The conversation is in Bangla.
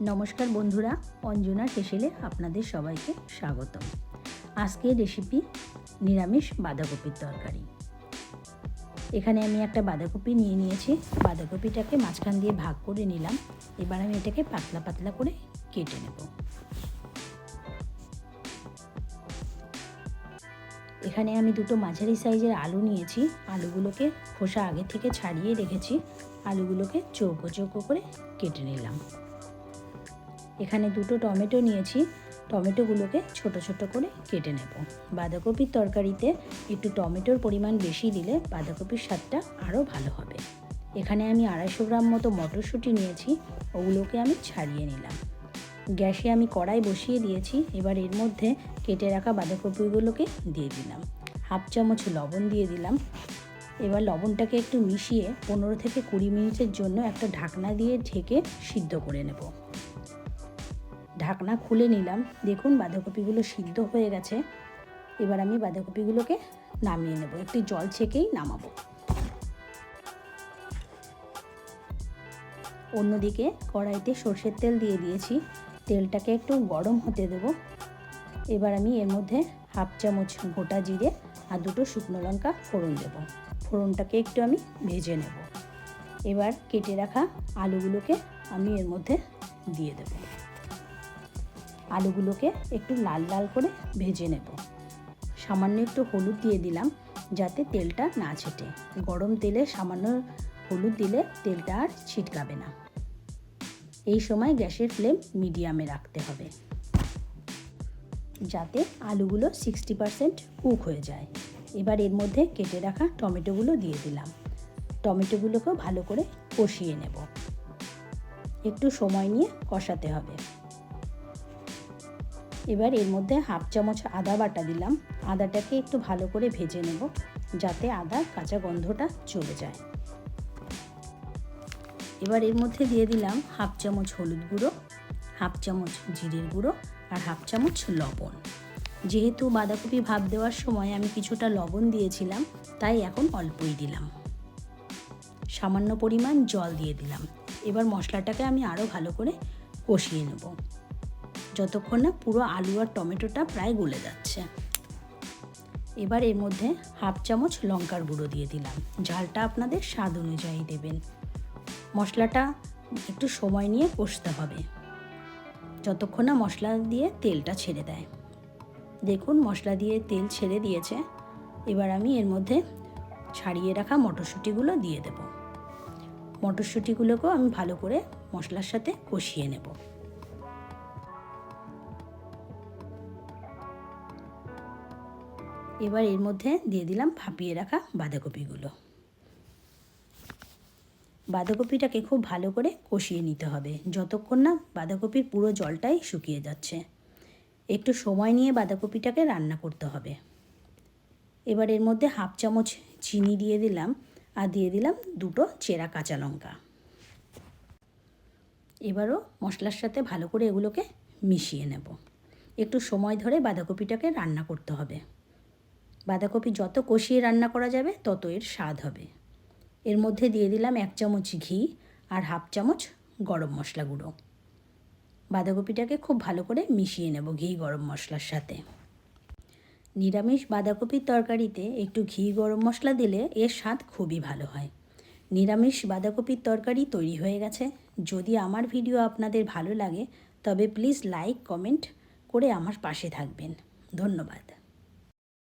নমস্কার বন্ধুরা, অঞ্জনা টেসেলে আপনাদের সবাইকে স্বাগত আজকের রেসিপি নিরামিষ বাঁধাকপির তরকারি। এখানে আমি একটা বাঁধাকপি নিয়ে নিয়েছি। বাঁধাকপিটাকে মাঝখান দিয়ে ভাগ করে নিলাম। এবার আমি এটাকে পাতলা পাতলা করে কেটে নেব। এখানে আমি দুটো মাঝারি সাইজের আলু নিয়েছি। আলুগুলোকে খোসা আগে থেকে ছাড়িয়ে রেখেছি। আলুগুলোকে চৌকো চৌকো করে কেটে নিলাম। এখানে দুটো টমেটো নিয়েছি। টমেটোগুলোকে ছোট ছোট করে কেটে নেব। বাঁধাকপির তরকারিতে একটু টমেটোর পরিমাণ বেশি দিলে বাঁধাকপির স্বাদটা আরও ভালো হবে। এখানে আমি আড়াইশো গ্রাম মতো মটরশুঁটি নিয়েছি, ওগুলোকে আমি ছাড়িয়ে নিলাম। গ্যাসে আমি কড়াই বসিয়ে দিয়েছি, এবার এর মধ্যে কেটে রাখা বাঁধাকপিগুলোকে দিয়ে দিলাম। হাফ চামচ লবণ দিয়ে দিলাম। এবার লবণটাকে একটু মিশিয়ে পনেরো থেকে কুড়ি মিনিটের জন্য একটা ঢাকনা দিয়ে ঢেকে সিদ্ধ করে নেব। ঢাকনা খুলে নিলাম। দেখুন বাঁধাকপিগুলো সিদ্ধ হয়ে গেছে। এবার আমি বাঁধাকপিগুলোকে নামিয়ে নেব। একটু জল ছেঁকেই নামাবো। অন্যদিকে কড়াইতে সর্ষের তেল দিয়ে দিয়েছি। তেলটাকে একটু গরম হতে দেব। এবার আমি এর মধ্যে হাফ চামচ গোটা জিরে আর দুটো শুকনো লঙ্কা ফোড়ন দেব। ফোড়নটাকে একটু আমি ভেজে নেব। এবার কেটে রাখা আলুগুলোকে আমি এর মধ্যে দিয়ে দেব। আলুগুলোকে একটু লাল লাল করে ভেজে নেব। সামান্য একটু হলুদ দিয়ে দিলাম যাতে তেলটা না ছেটে। গরম তেলে সামান্য হলুদ দিলে তেলটা আর ছিটকাবে না। এই সময় গ্যাসের ফ্লেম মিডিয়ামে রাখতে হবে। যাতে আলুগুলো সিক্সটি পারসেন্ট কুক হয়ে যায়। এবার এর মধ্যে কেটে রাখা টমেটোগুলো দিয়ে দিলাম। টমেটোগুলোকেও ভালো করে কষিয়ে নেব। একটু সময় নিয়ে কষাতে হবে। এবার এর মধ্যে হাফ চামচ আদা বাটা দিলাম। আদাটাকে একটু ভালো করে ভেজে নেব, যাতে আদার কাঁচা গন্ধটা চলে যায়। এবার এর মধ্যে দিয়ে দিলাম হাফ চামচ হলুদ গুঁড়ো, হাফ চামচ জিরের গুঁড়ো আর হাফ চামচ লবণ। যেহেতু বাঁধাকপি ভাপ দেওয়ার সময় আমি কিছুটা লবণ দিয়েছিলাম, তাই এখন অল্পই দিলাম। সামান্য পরিমাণ জল দিয়ে দিলাম। এবার মশলাটাকে আমি আরও ভালো করে কষিয়ে নেব। যতক্ষণ না পুরো আলু আর টমেটোটা প্রায় গলে যাচ্ছে। এবার এর মধ্যে হাফ চামচ লঙ্কার গুঁড়ো দিয়ে দিলাম। ঝালটা আপনাদের স্বাদ অনুযায়ী দেবেন। মশলাটা একটু সময় নিয়ে কষতে হবে। যতক্ষণ না মশলা দিয়ে তেলটা ছেড়ে দেয়। দেখুন মশলা দিয়ে তেল ছেড়ে দিয়েছে। এবার আমি এর মধ্যে ছাড়িয়ে রাখা মটরশুঁটিগুলো দিয়ে দেব। মটরশুঁটিগুলোকেও আমি ভালো করে মশলার সাথে কষিয়ে নেব। এবার এর মধ্যে দিয়ে দিলাম ভাপিয়ে রাখা বাঁধাকপিগুলো। বাঁধাকপিটাকে খুব ভালো করে কষিয়ে নিতে হবে, যতক্ষণ না বাঁধাকপির পুরো জলটাই শুকিয়ে যাচ্ছে। একটু সময় নিয়ে বাঁধাকপিটাকে রান্না করতে হবে। এবার এর মধ্যে হাফ চামচ চিনি দিয়ে দিলাম আর দিয়ে দিলাম দুটো চেরা কাঁচা লঙ্কা। এবারও মশলার সাথে ভালো করে এগুলোকে মিশিয়ে নেব। একটু সময় ধরে বাঁধাকপিটাকে রান্না করতে হবে। বাঁধাকপি যত কষিয়ে রান্না করা যাবে তত এর স্বাদ হবে। এর মধ্যে দিয়ে দিলাম এক চামচ ঘি আর হাফ চামচ গরম মশলা গুঁড়ো। বাঁধাকপিটাকে খুব ভালো করে মিশিয়ে নেব ঘি গরম মশলার সাথে। নিরামিষ বাঁধাকপির তরকারিতে একটু ঘি গরম মশলা দিলে এর স্বাদ খুবই ভালো হয়। নিরামিষ বাঁধাকপির তরকারি তৈরি হয়ে গেছে। যদি আমার ভিডিও আপনাদের ভালো লাগে, তবে প্লিজ লাইক, কমেন্ট করে আমার পাশে থাকবেন। ধন্যবাদ।